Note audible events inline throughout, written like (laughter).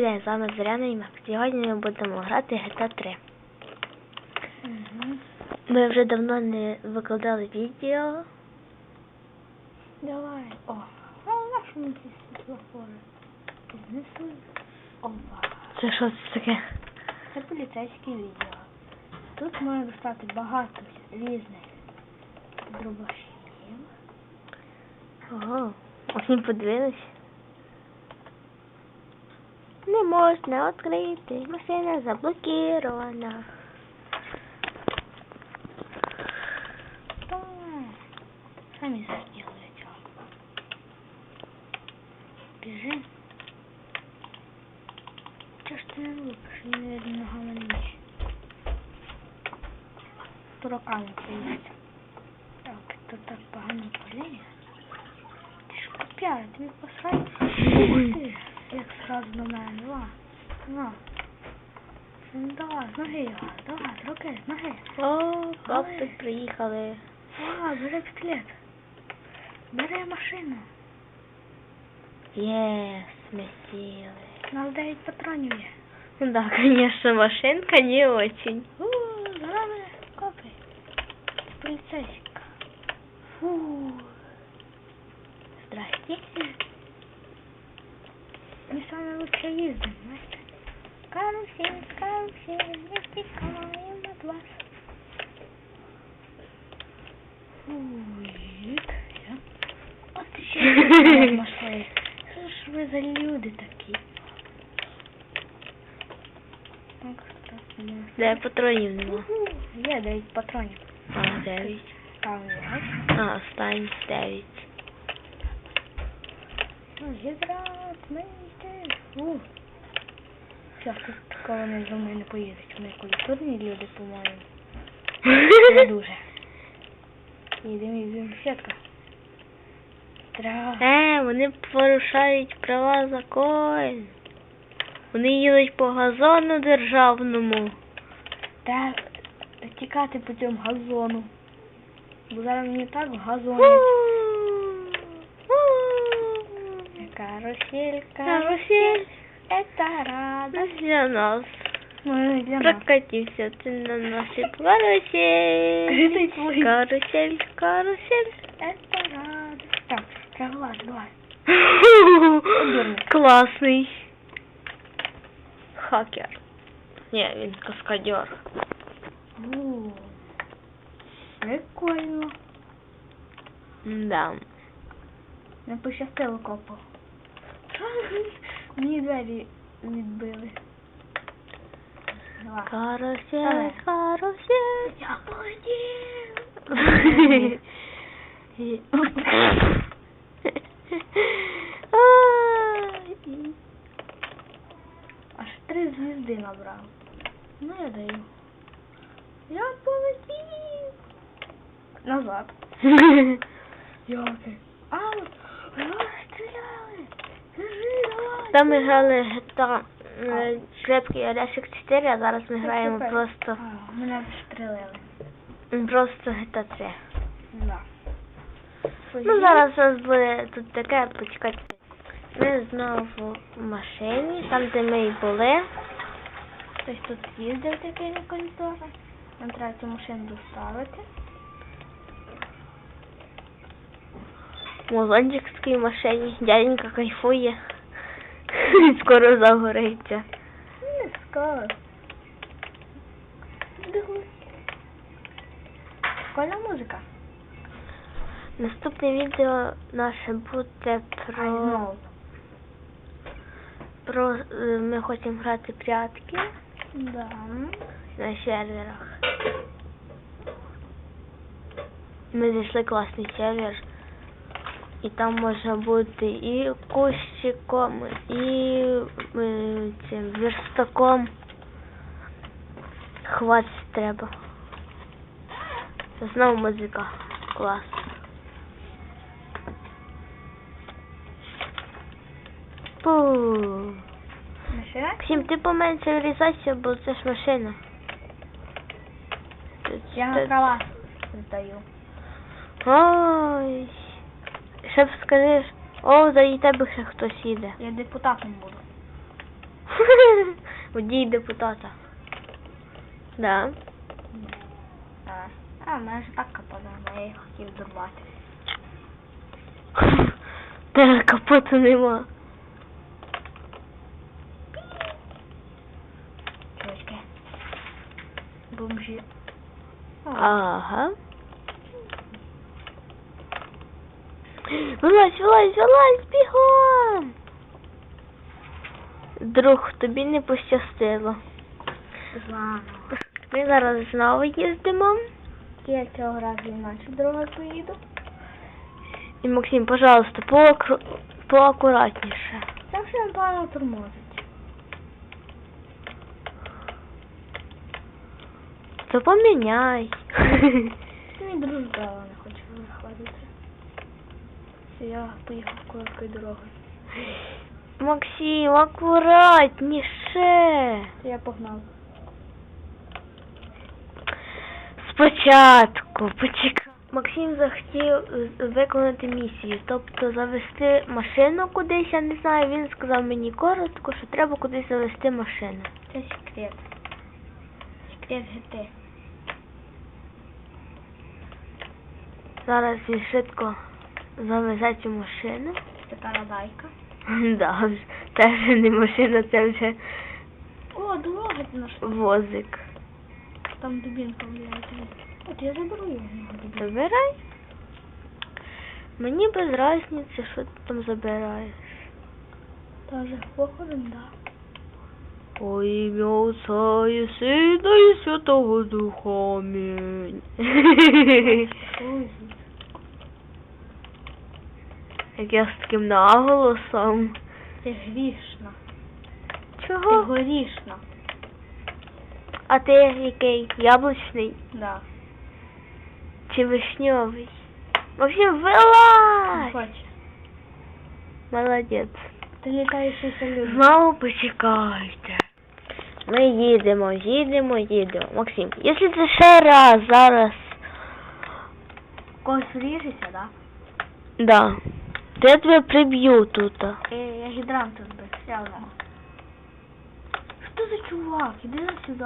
день, з вами Зоряна і Мак. Сьогодні ми будемо грати GTA 3. Угу. Ми вже давно не викладали відео. Давай. О, а на що ми ці світлофори? Знесли. Опа. Це що це таке? Це поліцейське відео. Тут можна достати багато різних дробашів. Ого, усім подивились. Не можна відкрити, машина Самі зробили цього. Біжи. Чого ж ти не лупиш? Не видно ногами не між. По руками поїсть. Так, тут так погано поліє. Ти ж копяра, тобі посрать. Ух ти, як сразу на мене. Ва, на. Ну давай, з ноги його, давай, з руки, з ноги. О, хлопці приїхали. А, бери пістолет. Бери машину. Єс, ми сіли. У нас 9 патронів є. Ну да, конечно, машинка не очень. У, за нами копи. Поліцейська. Фу. Здрасте. Мы с вами лучше ездим, знаете? Карусель, карусель, не втекаем от вас. Ой, я. От ще машини. Що ж ви за люди такі? Так, так, ну. Де патронів нема? Уху, Є 9 патронів. А, дев'ять. Там є. А, останні дев'ять. Гідрат, мийте. Все, такого вони за мною не поїдуть. Вони культурні люди, по-моєму. (laughs) Не дуже. Їдемо, їдемо, сітка. Е, вони порушають права закон. Вони їдуть по газону державному. Треба тікати по цьому газону. Бо зараз мені так в газоні. Карусель, Карусель, это радость. для нас. Ну, і для нас. Прокатився ти на нашій карусель. Критий твій. Карусель, карусель. Это радость. Так, треба вилазити, давай. (laughs) Класний. Хакер. Ні, він каскадер. О, Прикольно. Да. Не пощастило копу. Мені двері відбили. Карусель, карусель. Я полетів. Аж три звізди набрав. Ну я даю. Я полетів. Назад. (laughs) Йоки. А, а, стріляли. Кажи, давай. Там ми грали GTA крепкий Орешек 4, а зараз ми граємо просто, мене стрілили. просто GTA 3. Да. Ну зараз у нас буде тут таке, почекайте. Ми знову в машині, там де ми і були. Хтось тут їздив такий на контора. Нам треба цю машину доставити. Музончик в такій машині, дяденька кайфує. Скоро загориться. Не скоро. Прикольна музика. Наступне відео наше буде про, про е, ми хочемо грати прятки Да. на серверах. Ми знайшли класний сервер. І там можна бути і кущиком, і е, цим верстаком. Хватить треба. Знову музика. Клас. Пу. Машина? Ксім, ти поменше вирізайся, бо це ж машина. Я на права здаю. Ой. Ще б скажеш, о, за і тебе ще хтось їде. Я депутатом буду. (laughs) Водій депутата. Да. Так. А, мене ж так капота, я їх хотів дорвати. (laughs) Та капоту нема. Бомжі. Ага. Вилазь, вилазь, вилазь, бігом. Друг, тобі не пощастило. Ми зараз знову їздимо. Я цього разу інакше дорогою поїду. І Максим, пожалуйста, поакру... поакуратніше. Так що він погано тормозить. То поміняй. Мій друг дала не хоче виходити. Все, я поїхав короткою дорогою. Максим, акуратніше. Я погнав. Спочатку, почекай. Максим захотів виконати місію, тобто завести машину кудись, я не знаю, він сказав мені коротко, що треба кудись завести машину. Це секрет. Секрет GT. Зараз він швидко цю машину. Це тарадайка. (laughs) Да, це вже не машина, це вже О, дорога знайшла. возик. Там дубінка вляється. От я заберу його. Забирай. Мені без різниці, що ти там забираєш. Тоже походом, да. О ім'я Отця і Сина і Святого Духа. Амінь. Як я з таким наголосом. ти грішна. Ти Чого? горішна. А ти який? Яблучний Да. чи вишньовий? Не вилазь! хоче. Молодець. Ти літаючий салют. Знову почекайте. Ми їдемо, їдемо, їдемо. Максим, якщо це ще раз зараз. Когось вріжеться, да? Да. То я тебе приб'ю тут. Е, я гідрант збив, сяла. Що за чувак? Іди на сюди.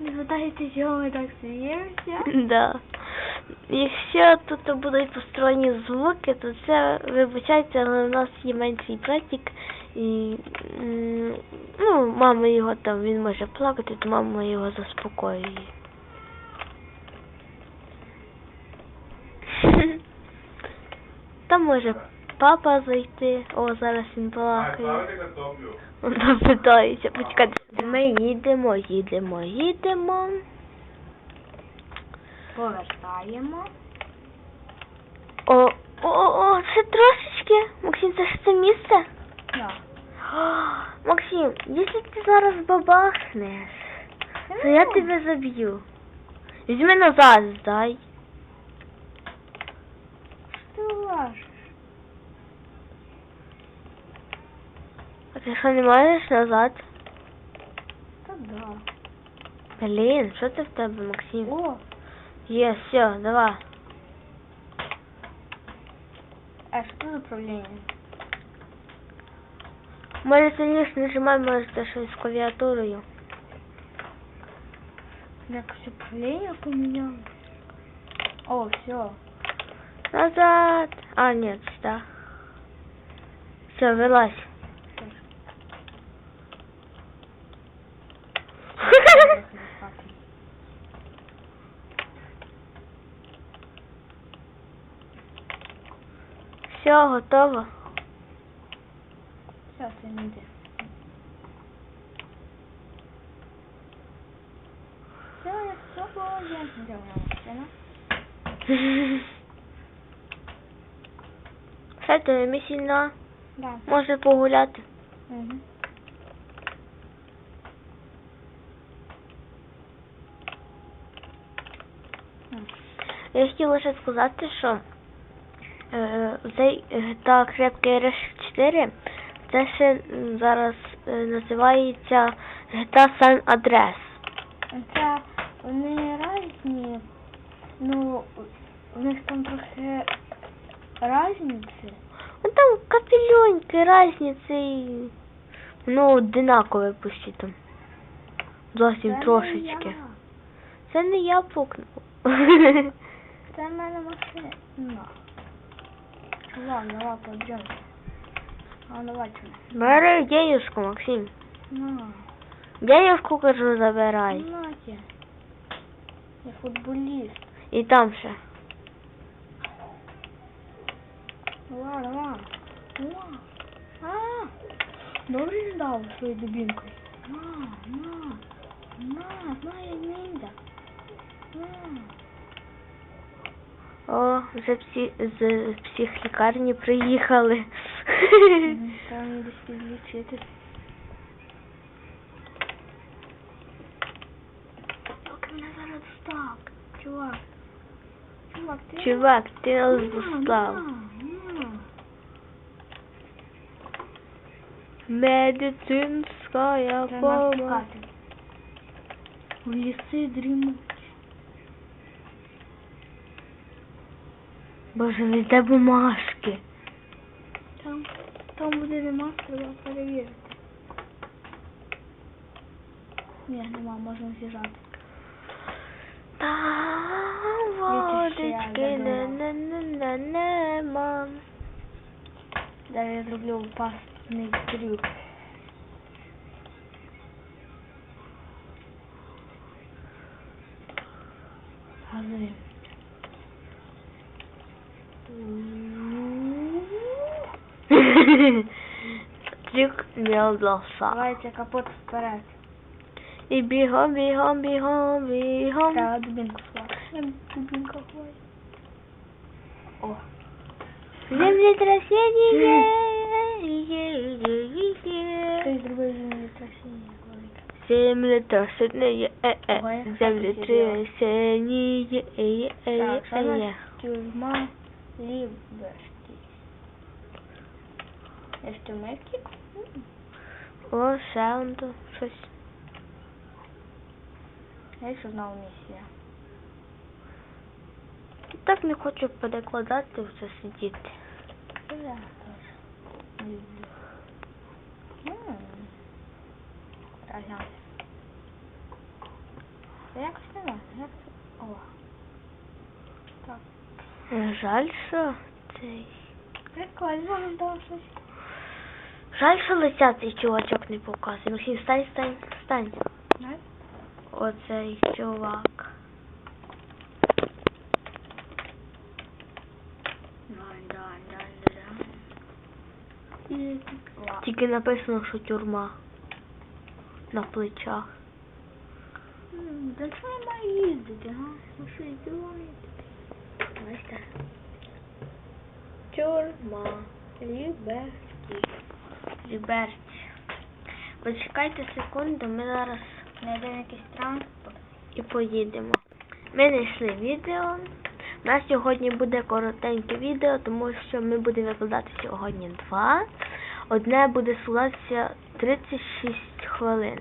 Не згадайте, чого ми так сміємося? Да. Якщо тут будуть посторонні звуки, то це вибачайте, але у нас є менший братик. І ну, мама його там, він може плакати, то мама його заспокоює. Там може папа зайти. О, зараз він балакає. Вона питається, почекайте. Ми їдемо, їдемо, їдемо. Повертаємо. О, о, о, це трошечки. Максим, це ж це місце? Да. Максим, якщо ти зараз бабахнеш, то я тебе заб'ю. Візьми назад, здай. Ти лажеш? А ти що не можеш назад? Та да. Блін, що це в тебе, Максим? О, Є, все, давай. а що за управління? Може сильніше нажимай, може це щось з клавіатурою. Якось управління поміняли. О, все. Назад. А, нет, да. Все, вылазь. (laughs) Все, готово. Я не йде. Все, я свободен. Де вона машина? Все, то. Да. Погуляти. Угу. Я хотіла лише сказати, що е, цей GTA крепкий RS 4 це ще зараз е, називається GTA San Andreas. Це вони різні Ну, у них там трохи різниці. Ну там капельоньки, разниці і воно одинакове почти там. Зовсім Це не трошечки. я. Це не я пукнув. Це в мене машина. Ладно, давай пойдемте. А давай чому? Бери денежку, Максим. На, Денежку, кажу, забирай. на тебе. Я футболіст. І там ще. Ладно, ладно. Ладно. А, добре не дав своєю дубінкою. На, на, на, знає ніндя. На. О, вже всі з психлікарні приїхали. Треба мені десь підлічити. Поки зараз чувак. Чувак, ти... Чувак, ти нас на. Медицинская помощь. В ліси дрімуть. Боже, не де бумажки. Там, там буде нема, треба перевірити. Ні, нема, можна з'їжджати. Там водички не не не не нема. Зараз я зроблю опасний трюк. (laughs) Не вдався. Давайте капот вперед. І бігом, бігом, бігом, бігом. Треба дубінку сховати. Я дубінка ховаю. О, Землетрясение. хтось зробив. Землетрясение. Е, е. Землетрясение. Е, е, Так, е, у е. нас тюрма Ліберті. Тюрма? О, саунд. Щось. Я ще знову місія. Так не хочу перекладати все сидіти. Я теж не люблю. Треба глянути. Це як це? О. Так. Жаль, що цей. Прикольно, да, щось. Жаль, що лиця цей чувачок не показує. Максим, встань, встань, встань. Оцей чувак. Тільки написано, що тюрма. На плечах. Да що я маю їздити, га? Ну що здіваєте? Бачите? Тюрма. Ліберті. Ліберті. Почекайте секунду, ми зараз Знайдемо якийсь транспорт. і поїдемо. Ми знайшли відео. У нас сьогодні буде коротеньке відео, тому що ми будемо викладати сьогодні два. Одне буде складатися 36 хвилин.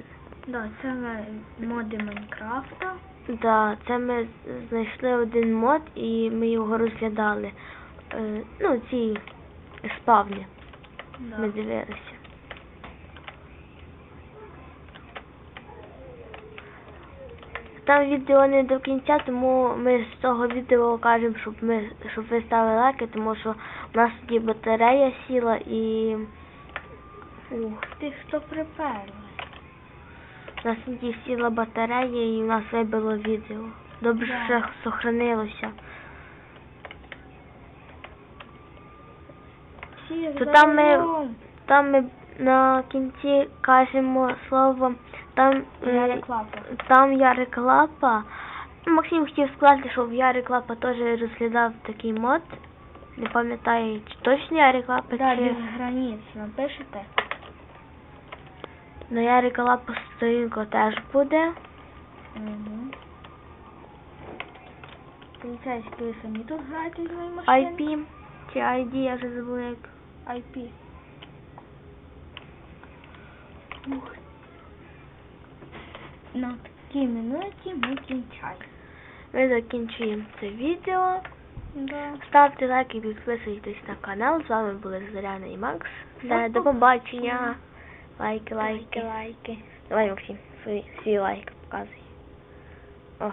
Да, це ми моди Майнкрафта. Да, це ми знайшли один мод і ми його розглядали. Е, ну, ці спавні Да. ми дивилися. Там відео не до кінця, тому ми з цього відео кажемо, щоб ми щоб ви ставили лайки, тому що у нас тоді батарея сіла і Ух, ти що приперли. у нас тоді сіла батарея і у нас вибило відео. Добре, Да. що сохранилося. То там ми- Там ми на кінці кажемо слово там, Ярик Лапа. там Ярик Лапа. Максим хотів сказати, що в Ярик Лапа теж розглядав такий мод. Не пам'ятаю, чи точно Ярик Лапа, Да, чи без границ напишете. на Ярик Лапа сторінка теж буде. Угу. Поліцейські ви самі тут граєте з моєю машиною? IP чи ID, я вже забула як. IP. Ух. На такій минуті ми кінчаємо. ми закінчуємо це відео. Да. Ставте лайки, підписуйтесь на канал. З вами були Зоряна і Макс. Все, До побачення. Лайки, лайки. Лайки, лайки. Давай, Максим, свій, свій лайк показуй. О.